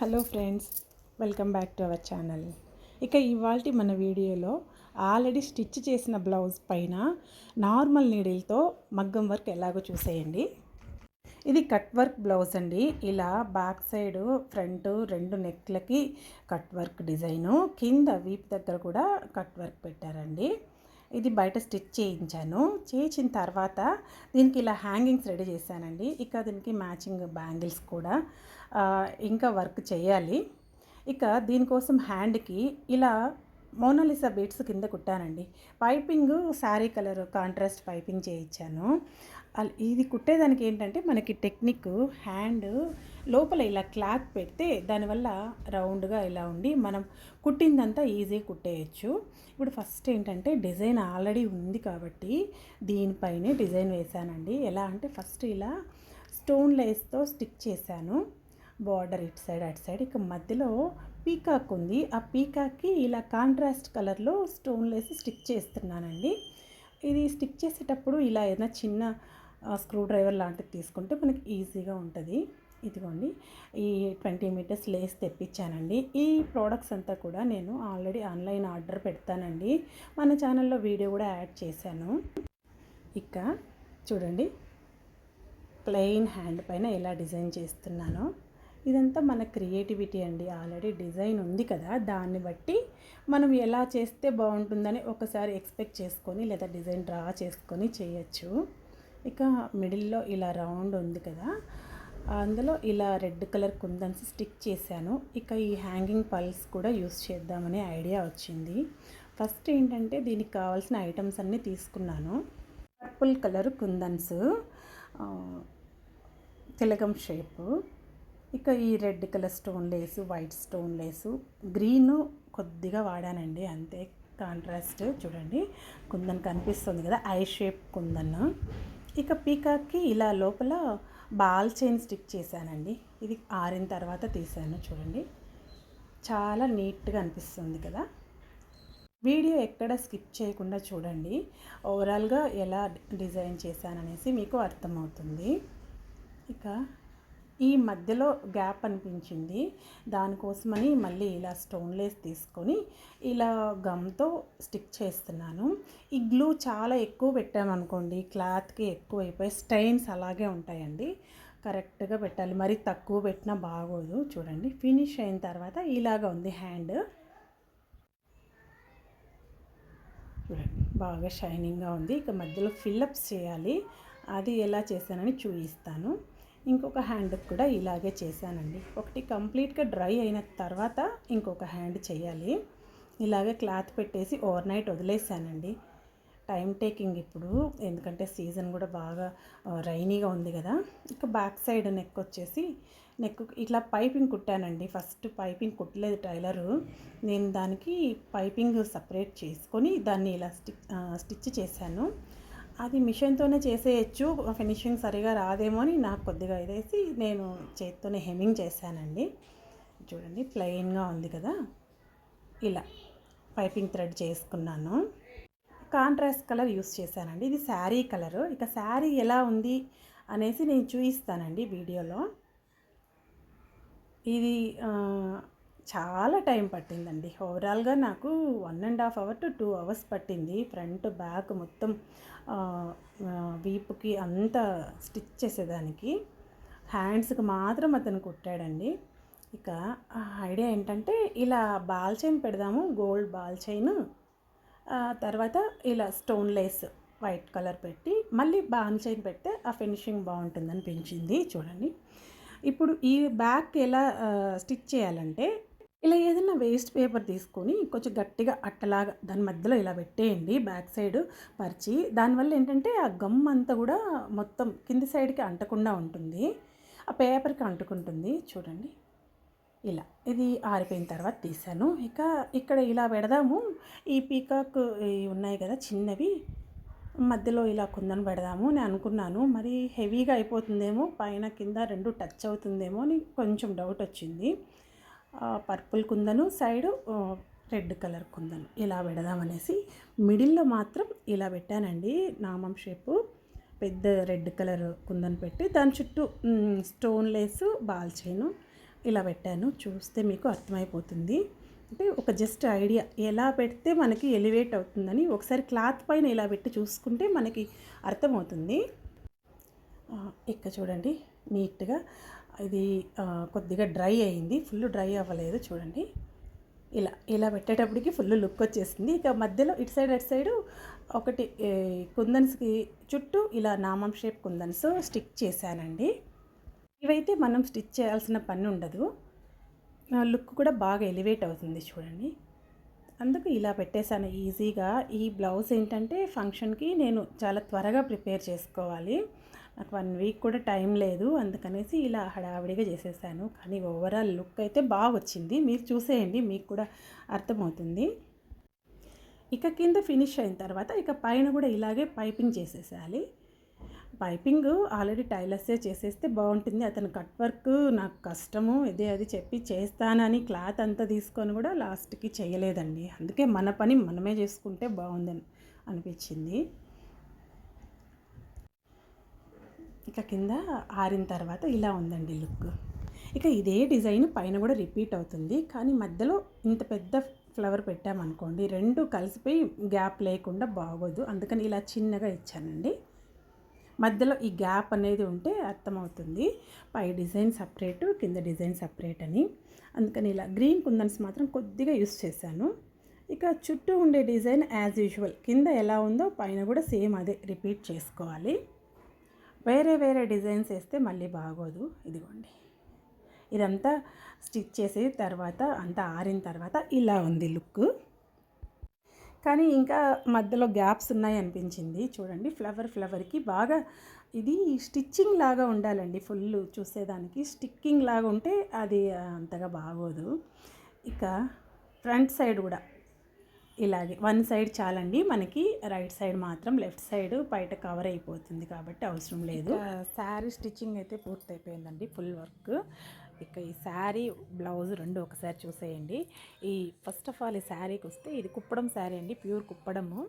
Hello friends welcome back to our channel. ఇక ఇవాళ మన వీడియోలో ఆల్రెడీ స్టిచ్ చేసిన బ్లౌజ్ పైన నార్మల్ నీడిల్తో మగ్గం వర్క్ ఎలాగో చూసేయండి. ఇది కట్ వర్క్ బ్లౌజ్ అండి. ఇలా బ్యాక్ సైడ్ ఫ్రంట్ రెండు నెక్లకి కట్ వర్క్ డిజైను. కింద వీప్ దగ్గర కూడా కట్ వర్క్ పెట్టారండి. ఇది బయట స్టిచ్ చేయించాను. చేయించిన తర్వాత దీనికి ఇలా హ్యాంగింగ్స్ రెడీ చేశానండి. ఇక దీనికి మ్యాచింగ్ బ్యాంగిల్స్ కూడా. ఇంకా వర్క్ చేయాలి. ఇక దీనికోసం హ్యాండ్కి ఇలా మోనాలిసా బీట్స్ కింద కుట్టానండి. Piping sari colour contrast piping చేయించాను. ఇది కుట్టేదానికి ఏంటంటే మనకి టెక్నిక్ హ్యాండ్ లోపల ఇలా క్లాత్ పెడితే దానివల్ల రౌండ్గా ఇలా ఉండి మనం కుట్టిందంతా ఈజీగా కుట్టేయచ్చు. ఇప్పుడు ఫస్ట్ ఏంటంటే డిజైన్ ఆల్రెడీ ఉంది కాబట్టి దీనిపైనే డిజైన్ వేశానండి. ఎలా అంటే ఫస్ట్ ఇలా స్టోన్ లేస్తో స్టిక్ చేశాను. బార్డర్ ఇటు సైడ్ అటు సైడ్. ఇక మధ్యలో పీకాక్ ఉంది. ఆ పీకాక్కి ఇలా కాంట్రాస్ట్ కలర్లో స్టోన్ వేసి స్టిక్ చేస్తున్నానండి. ఇది స్టిక్ చేసేటప్పుడు ఇలా ఏదైనా చిన్న స్క్రూ డ్రైవర్ లాంటిది తీసుకుంటే మనకి ఈజీగా ఉంటుంది. ఇదిగోండి. ఈ ట్వంటీ మీటర్స్ లేస్ తెప్పించానండి. ఈ ప్రోడక్ట్స్ అంతా కూడా నేను ఆల్రెడీ ఆన్లైన్ ఆర్డర్ పెడతానండి. మన ఛానల్లో వీడియో కూడా యాడ్ చేశాను. ఇక చూడండి. ప్లెయిన్ హ్యాండ్ పైన ఎలా డిజైన్ చేస్తున్నానో. ఇదంతా మన క్రియేటివిటీ అండి. ఆల్రెడీ డిజైన్ ఉంది కదా దాన్ని బట్టి మనం ఎలా చేస్తే బాగుంటుందని ఒకసారి ఎక్స్పెక్ట్ చేసుకొని లేదా డిజైన్ డ్రా చేసుకొని చేయొచ్చు. ఇక మిడిల్లో ఇలా రౌండ్ ఉంది కదా అందులో ఇలా రెడ్ కలర్ కుందన్స్ స్టిక్ చేశాను. ఇక ఈ హ్యాంగింగ్ పల్స్ కూడా యూస్ చేద్దామనే ఐడియా వచ్చింది. ఫస్ట్ ఏంటంటే దీనికి కావాల్సిన ఐటమ్స్ అన్నీ తీసుకున్నాను. పర్పుల్ కలర్ కుందన్స్ తిలగం షేపు ఇక ఈ red colour stone lace white stone lace. Green కొద్దిగా వాడానండి అంతే. కాంట్రాస్ట్ చూడండి. కుందన్ కనిపిస్తుంది కదా ఐ షేప్ కుందన్. ఇక పీకాక్కి ఇలా లోపల బాల్ చైన్ స్టిక్ చేశానండి. ఇది ఆరిన తర్వాత తీసాను చూడండి. చాలా నీట్గా అనిపిస్తుంది కదా. వీడియో ఎక్కడ స్కిప్ చేయకుండా చూడండి. ఓవరాల్గా ఎలా డిజైన్ చేశాననేసి మీకు అర్థమవుతుంది. ఇక ఈ మధ్యలో గ్యాప్ అనిపించింది. దానికోసమని మళ్ళీ ఇలా స్టోన్లెస్ తీసుకొని ఇలా గమ్తో స్టిక్ చేస్తున్నాను. ఈ గ్లూ చాలా ఎక్కువ పెట్టామనుకోండి క్లాత్కి ఎక్కువ అయిపోయి స్టైన్స్ అలాగే ఉంటాయండి. కరెక్ట్గా పెట్టాలి. మరి తక్కువ పెట్టినా బాగోదు. చూడండి ఫినిష్ అయిన తర్వాత ఇలాగ ఉంది హ్యాండ్. చూడండి బాగా షైనింగ్గా ఉంది. ఇక మధ్యలో ఫిల్అప్స్ చేయాలి. అది ఎలా చేశానని చూపిస్తాను. ఇంకొక హ్యాండ్ కూడా ఇలాగే చేశానండి. ఒకటి కంప్లీట్గా డ్రై అయిన తర్వాత ఇంకొక హ్యాండ్ చేయాలి. ఇలాగే క్లాత్ పెట్టేసి ఓవర్ నైట్ వదిలేసానండి. టైం టేకింగ్ ఇప్పుడు ఎందుకంటే సీజన్ కూడా బాగా రైనీగా ఉంది కదా. ఇక బ్యాక్ సైడ్ నెక్ వచ్చేసి నెక్ ఇట్లా పైపింగ్ కుట్టానండి. ఫస్ట్ పైపింగ్ కుట్టలేదు టైలరు. నేను దానికి పైపింగ్ సపరేట్ చేసుకొని దాన్ని ఇలా స్టిచ్ స్టిచ్ చేశాను. అది మిషన్తోనే చేసేయచ్చు ఫినిషింగ్ సరిగా రాదేమో అని నాకు కొద్దిగా ఇదేసి నేను చేత్తోనే హెమ్మింగ్ చేశానండి. చూడండి ప్లెయిన్గా ఉంది కదా. ఇలా పైపింగ్ థ్రెడ్ చేసుకున్నాను. కాంట్రాస్ట్ కలర్ యూస్ చేశానండి. ఇది శారీ కలరు. ఇక శారీ ఎలా ఉంది అనేసి నేను చూపిస్తానండి వీడియోలో. ఇది చాలా టైం పట్టిందండి. ఓవరాల్గా నాకు one and half hour to two hours పట్టింది. ఫ్రంట్ బ్యాక్ మొత్తం వీపుకి అంతా స్టిచ్ చేసేదానికి. హ్యాండ్స్కి మాత్రం అతను కుట్టాడండి. ఇక ఐడియా ఏంటంటే ఇలా బాల్ చైన్ పెడదాము గోల్డ్ బాల్ చైన్. తర్వాత ఇలా స్టోన్ లేస్ వైట్ కలర్ పెట్టి మళ్ళీ బాల్ చైన్ పెడితే ఆ ఫినిషింగ్ బాగుంటుంది అనిపించింది చూడండి. ఇప్పుడు ఈ బ్యాక్ ఎలా స్టిచ్ చేయాలంటే ఇలా ఏదైనా వేస్ట్ పేపర్ తీసుకొని కొంచెం గట్టిగా అట్టలాగా దాని మధ్యలో ఇలా పెట్టేయండి బ్యాక్ సైడ్ పరిచి. దానివల్ల ఏంటంటే ఆ గమ్ అంతా కూడా మొత్తం కింది సైడ్కి అంటకుండా ఉంటుంది. ఆ పేపర్కి అంటుకుంటుంది. చూడండి. ఇలా ఇది ఆరిపోయిన తర్వాత తీసాను. ఇక ఇక్కడ ఇలా పెడదాము. ఈ పీకాక్ ఉన్నాయి కదా చిన్నవి. మధ్యలో ఇలా కుందను పెడదాము నేను అనుకున్నాను. మరి హెవీగా అయిపోతుందేమో పైన కింద రెండు టచ్ అవుతుందేమో అని కొంచెం డౌట్ వచ్చింది. Purple కుందను side red colour కుందను. ఇలా పెడదామనేసి మిడిల్లో మాత్రం ఇలా పెట్టానండి నామం షేపు. పెద్ద రెడ్ కలర్ కుందను పెట్టి దాని చుట్టూ స్టోన్ లేసు బాల్ చైను ఇలా పెట్టాను. చూస్తే మీకు అర్థమైపోతుంది. అంటే ఒక జస్ట్ ఐడియా ఎలా పెడితే మనకి ఎలివేట్ అవుతుందని ఒకసారి క్లాత్ పైన ఇలా పెట్టి చూసుకుంటే మనకి అర్థమవుతుంది. ఇక్కడ చూడండి నీట్గా ఇది కొద్దిగా డ్రై అయింది. ఫుల్ డ్రై అవ్వలేదు చూడండి. ఇలా ఇలా పెట్టేటప్పటికి ఫుల్ లుక్ వచ్చేసింది. ఇక మధ్యలో ఇటు సైడ్ అటు సైడు ఒకటి కుందన్స్కి చుట్టూ ఇలా నామం షేప్ కుందన్స్ స్టిక్ చేశానండి. ఇవైతే మనం స్టిచ్ చేయాల్సిన పని ఉండదు. లుక్ కూడా బాగా ఎలివేట్ అవుతుంది చూడండి. అందుకు ఇలా పెట్టేశాను. ఈజీగా ఈ బ్లౌజ్ ఏంటంటే ఫంక్షన్కి నేను చాలా త్వరగా ప్రిపేర్ చేసుకోవాలి. నాకు వన్ వీక్ కూడా టైం లేదు. అందుకనేసి ఇలా హడావిడిగా చేసేసాను. కానీ ఓవరాల్ లుక్ అయితే బాగా వచ్చింది. మీరు చూసేయండి మీకు కూడా అర్థమవుతుంది. ఇక కింద ఫినిష్ అయిన తర్వాత ఇక పైన కూడా ఇలాగే పైపింగ్ చేసేసాలి పైపింగ్ ఆల్రెడీ టైలర్సే చేసేస్తే బాగుంటుంది. అతను కట్ వర్క్ నాకు కష్టము ఇదే అది చెప్పి చేస్తానని క్లాత్ అంతా తీసుకొని కూడా లాస్ట్కి చేయలేదండి. అందుకే మన పని మనమే చేసుకుంటే బాగుందని అనిపించింది. ఇక కింద ఆరిన తర్వాత ఇలా ఉందండి లుక్. ఇక ఇదే డిజైన్ పైన కూడా రిపీట్ అవుతుంది. కానీ మధ్యలో ఇంత పెద్ద ఫ్లవర్ పెట్టామనుకోండి రెండు కలిసిపోయి గ్యాప్ లేకుండా బాగోదు. అందుకని ఇలా చిన్నగా ఇచ్చానండి. మధ్యలో ఈ గ్యాప్ అనేది ఉంటే అర్థమవుతుంది. పై డిజైన్ సపరేట్ కింద డిజైన్ సపరేట్ అని. అందుకని ఇలా గ్రీన్ కుందన్స్ మాత్రం కొద్దిగా యూస్ చేశాను. ఇక చుట్టూ ఉండే డిజైన్ యాజ్ యూజువల్. కింద ఎలా ఉందో పైన కూడా సేమ్ అదే రిపీట్ చేసుకోవాలి. వేరే వేరే డిజైన్స్ వేస్తే మళ్ళీ బాగోదు. ఇదిగోండి. ఇదంతా స్టిచ్ చేసి తర్వాత అంతా ఆరిన తర్వాత ఇలా ఉంది లుక్. కానీ ఇంకా మధ్యలో గ్యాప్స్ ఉన్నాయి అనిపించింది చూడండి ఫ్లవర్ ఫ్లవర్కి బాగా ఇది స్టిచ్చింగ్ లాగా ఉండాలండి. ఫుల్ చూసేదానికి స్టిక్కింగ్ లాగా ఉంటే అది అంతగా బాగోదు. ఇక ఫ్రంట్ సైడ్ కూడా ఇలాగే వన్ సైడ్ చాలండి. మనకి రైట్ సైడ్ మాత్రం లెఫ్ట్ సైడ్ బయట కవర్ అయిపోతుంది కాబట్టి అవసరం లేదు. శారీ స్టిచ్చింగ్ అయితే పూర్తయిపోయిందండి ఫుల్ వర్క్. ఇక ఈ శారీ బ్లౌజ్ రెండు ఒకసారి చూసేయండి. ఈ ఫస్ట్ ఆఫ్ ఆల్ ఈ శారీకి వస్తే ఇది కుప్పడం శారీ అండి ప్యూర్ కుప్పడము.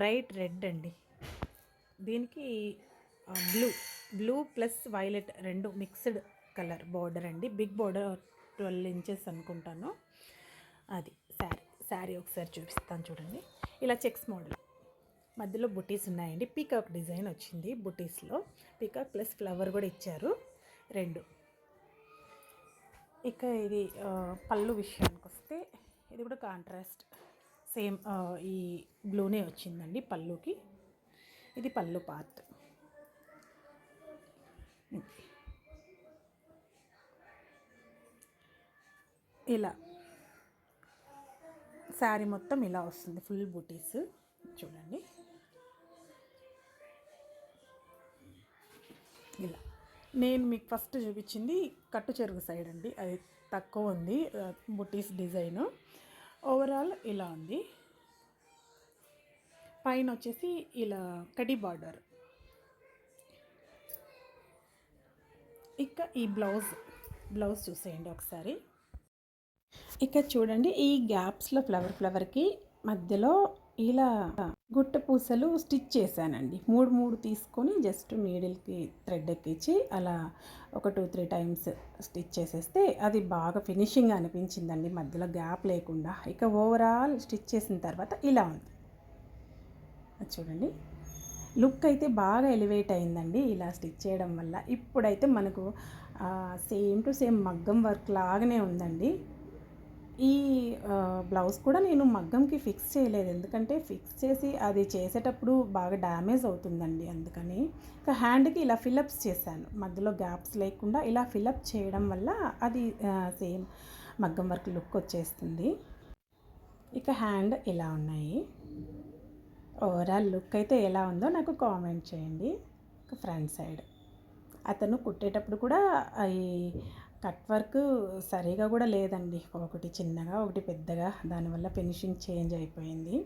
బ్రైట్ రెడ్ అండి. దీనికి బ్లూ బ్లూ ప్లస్ వైలెట్ రెండు మిక్స్డ్ కలర్ బార్డర్ అండి. బిగ్ బార్డర్ ట్వెల్వ్ ఇంచెస్ అనుకుంటాను. అది శారీ. శారీ ఒకసారి చూపిస్తాను చూడండి. ఇలా చెక్స్ మోడల్. మధ్యలో బుటీస్ ఉన్నాయండి. పీకాక్ డిజైన్ వచ్చింది బుటీస్లో. పీకాక్ ప్లస్ ఫ్లవర్ కూడా ఇచ్చారు. రెండు. ఇక ఇది పళ్ళు విషయానికి వస్తే ఇది కూడా కాంట్రాస్ట్. సేమ్ ఈ బ్లూనే వచ్చిందండి పళ్ళుకి. ఇది పళ్ళు పార్ట్. ఇలా. శారీ మొత్తం ఇలా వస్తుంది ఫుల్ బూటీస్. చూడండి. ఇలా. నేను మీకు ఫస్ట్ చూపించింది కట్టు చెరుగు సైడ్ అండి. అది తక్కువ ఉంది బుటీస్ డిజైన్. ఓవరాల్ ఇలా ఉంది. పైన వచ్చేసి ఇలా కడి బార్డర్. ఇక ఈ బ్లౌజ్ బ్లౌజ్ చూసేయండి ఒకసారి. ఇక చూడండి ఈ గ్యాప్స్లో ఫ్లవర్ ఫ్లవర్కి మధ్యలో ఇలా గుట్ట పూసలు స్టిచ్ చేశానండి. మూడు మూడు తీసుకొని జస్ట్ నీడిల్కి థ్రెడ్ ఎక్కించి అలా ఒక టూ త్రీ టైమ్స్ స్టిచ్ చేసేస్తే అది బాగా ఫినిషింగ్ అనిపించిందండి. మధ్యలో గ్యాప్ లేకుండా ఇక ఓవరాల్ స్టిచ్ చేసిన తర్వాత ఇలా ఉంది. అది చూడండి. లుక్ అయితే బాగా ఎలివేట్ అయిందండి ఇలా స్టిచ్ చేయడం వల్ల. ఇప్పుడైతే మనకు సేమ్ టు సేమ్ మగ్గం వర్క్ లాగానే ఉందండి. ఈ బ్లౌజ్ కూడా నేను మగ్గంకి ఫిక్స్ చేయలేదు. ఎందుకంటే ఫిక్స్ చేసి అది చేసేటప్పుడు బాగా డ్యామేజ్ అవుతుందండి అందుకని. ఇక హ్యాండ్కి ఇలా ఫిలప్స్ చేశాను. మధ్యలో గ్యాప్స్ లేకుండా ఇలా ఫిలప్ చేయడం వల్ల అది సేమ్ మగ్గం వర్క్ లుక్ వచ్చేస్తుంది. ఇక హ్యాండ్ ఇలా ఉన్నాయి? ఓవరాల్ లుక్ అయితే ఎలా ఉందో నాకు కామెంట్ చేయండి. ఇక ఫ్రంట్ సైడ్. అతను కుట్టేటప్పుడు కూడా ఈ కట్ వర్క్ సరిగా కూడా లేదండి. ఒకటి చిన్నగా ఒకటి పెద్దగా. దానివల్ల ఫినిషింగ్ చేంజ్ అయిపోయింది.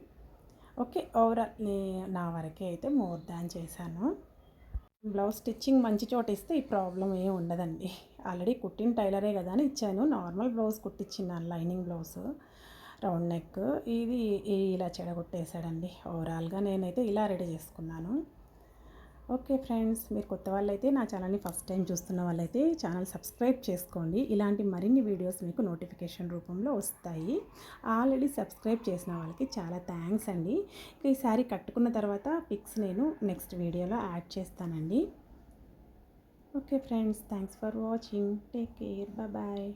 ఓకే ఓవరాల్ నా వరకే అయితే మోర్ దాన్ చేశాను. బ్లౌజ్ స్టిచ్చింగ్ మంచి చోట ఇస్తే ఈ ప్రాబ్లం ఏం ఉండదండి. ఆల్రెడీ కుట్టిన టైలరే కదా అని ఇచ్చాను. నార్మల్ బ్లౌజ్ కుట్టించిన లైనింగ్ బ్లౌజ్ రౌండ్ నెక్. ఇది ఇలా చెడగొట్టేశాడండి. ఓవరాల్గా నేనైతే ఇలా రెడీ చేసుకున్నాను. ఓకే ఫ్రెండ్స్ మీరు కొత్త వాళ్ళైతే నా ఛానల్ని ఫస్ట్ టైం చూస్తున్న వాళ్ళైతే ఛానల్ సబ్స్క్రైబ్ చేసుకోండి. ఇలాంటి మరిన్ని వీడియోస్ మీకు నోటిఫికేషన్ రూపంలో వస్తాయి. ఆల్రెడీ సబ్స్క్రైబ్ చేసిన వాళ్ళకి చాలా థ్యాంక్స్ అండి. ఈ శారీ కట్టుకున్న తర్వాత పిక్స్ నేను నెక్స్ట్ వీడియోలో యాడ్ చేస్తానండి. Okay friends thanks for watching. Take care. Bye.